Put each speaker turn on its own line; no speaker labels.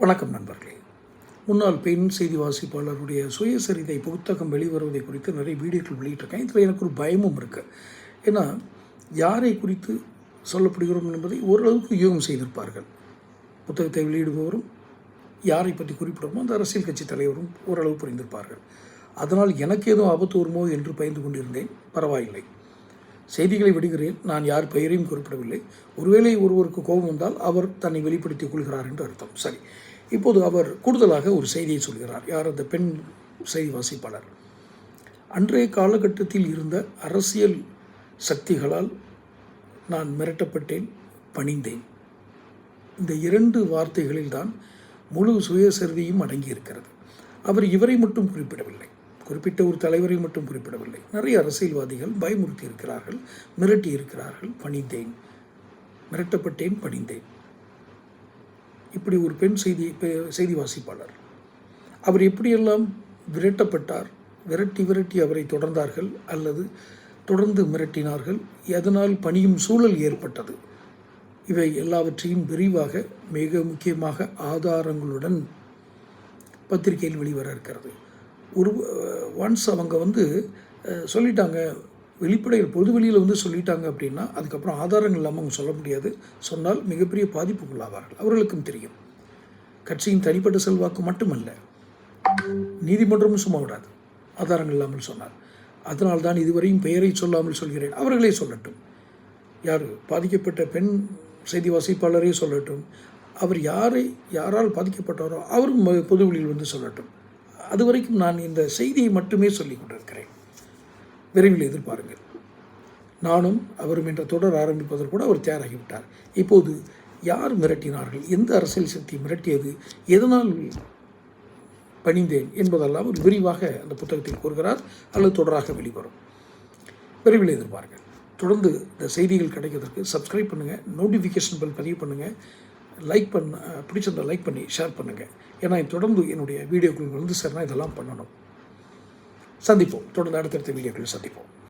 வணக்கம் நண்பர்களே. முன்னாள் பெண் செய்தி வாசிப்பாளருடைய சுயசரிதை புத்தகம் வெளிவருவதை குறித்து நிறைய வீடியோக்கள் வெளியிட்டிருக்கேன். இதில் எனக்கு ஒரு பயமும் இருக்குது ஏன்னா யாரை குறித்து சொல்லப்படுகிறோம் என்பதை ஓரளவுக்கு யூகம் செய்திருப்பார்கள். புத்தகத்தை வெளியிடுபவரும் யாரை பற்றி குறிப்பிடுமோ அந்த அரசியல் கட்சி தலைவரும் ஓரளவு புரிந்திருப்பார்கள். அதனால் எனக்கு எதுவும் ஆபத்து வருமோ என்று பயந்து கொண்டிருந்தேன். பரவாயில்லை. செய்திகளை விடுகிறேன். நான் யார் பெயரையும் குறிப்பிடவில்லை. ஒருவேளை ஒருவருக்கு கோபம் வந்தால் அவர் தன்னை வெளிப்படுத்திக் கொள்கிறார் என்று அர்த்தம். சரி. இப்போது அவர் கூடுதலாக ஒரு செய்தியை சொல்கிறார். யார் அந்த பெண் செய்தி வாசிப்பாளர்? அன்றைய காலகட்டத்தில் இருந்த அரசியல் சக்திகளால் நான் மிரட்டப்பட்டேன் பணிந்தேன். இந்த இரண்டு வார்த்தைகளில்தான் முழு சுயசரிதையும் அடங்கியிருக்கிறது. அவர் இவரை மட்டும் குறிப்பிடவில்லை. குறிப்பிட்ட ஒரு தலைவரை மட்டும் குறிப்பிடவில்லை. நிறைய அரசியல்வாதிகள் பயமுறுத்தி இருக்கிறார்கள் மிரட்டி இருக்கிறார்கள் பணிந்தேன். மிரட்டப்பட்டேன் பணிந்தேன். இப்படி ஒரு பெண் செய்தி பெ- செய்தி வாசிப்பாளர். அவர் எப்படியெல்லாம் விரட்டப்பட்டார் விரட்டி விரட்டி அவரை தொடர்ந்தார்கள் அல்லது தொடர்ந்து மிரட்டினார்கள் எதனால் பணியும் சூழல் ஏற்பட்டது இவை எல்லாவற்றையும் விரிவாக மிக முக்கியமாக ஆதாரங்களுடன் பத்திரிகையில் வெளிவர இருக்கிறது. ஒரு ஒன்ஸ் அவங்க வந்து சொல்லிட்டாங்க. வெளிப்படையில் பொது வெளியில் வந்து சொல்லிட்டாங்க அப்படின்னா அதுக்கப்புறம் ஆதாரங்கள் இல்லாமல் அவங்க சொல்ல முடியாது. சொன்னால் மிகப்பெரிய பாதிப்புக்குள்ளாவார்கள் அவர்களுக்கும் தெரியும். கட்சியின் தனிப்பட்ட செல்வாக்கு மட்டுமல்ல. நீதிமன்றமும் சும்மா விடாது. ஆதாரங்கள் இல்லாமல் சொன்னார் அதனால் தான் இதுவரையும் பெயரை சொல்லாமல் சொல்கிறேன். அவர்களே சொல்லட்டும். யார்? பாதிக்கப்பட்ட பெண் செய்தி வாசிப்பாளரே சொல்லட்டும். அவர் யாரை யாரால் பாதிக்கப்பட்டாரோ அவரும் ம- பொதுவெளியில் வந்து சொல்லட்டும். அது வரைக்கும் நான் இந்த செய்தியை மட்டுமே சொல்லிக் கொண்டிருக்கிறேன். விரைவில் எதிர்பாருங்கள். நானும் அவரும் என்ற தொடர் ஆரம்பிப்பதற்கு கூட அவர் தயாராகிவிட்டார். இப்போது யார் மிரட்டினார்கள்? எந்த அரசியல் சக்தி மிரட்டியது? எதனால் பணிந்தேன் என்பதெல்லாம் ஒரு விரிவாக அந்த புத்தகத்தில் கூறுகிறார். அல்லது தொடராக வெளிவரும். விரைவில் எதிர்பாருங்கள். தொடர்ந்து இந்த செய்திகள் கிடைக்கிறதுக்கு சப்ஸ்கிரைப் பண்ணுங்கள் நோட்டிஃபிகேஷன் பெல் பதிவு பண்ணுங்கள் லைக் பண்ண பிடிச்சிருந்தால் லைக் பண்ணி ஷேர் பண்ணுங்கள் ஏன்னா தொடர்ந்து என்னுடைய வீடியோக்கள் வந்து சரினா இதெல்லாம் பண்ணணும். சந்திப்போம். தொடர்ந்து அடுத்தடுத்த வீடியோக்களில் சந்திப்போம்.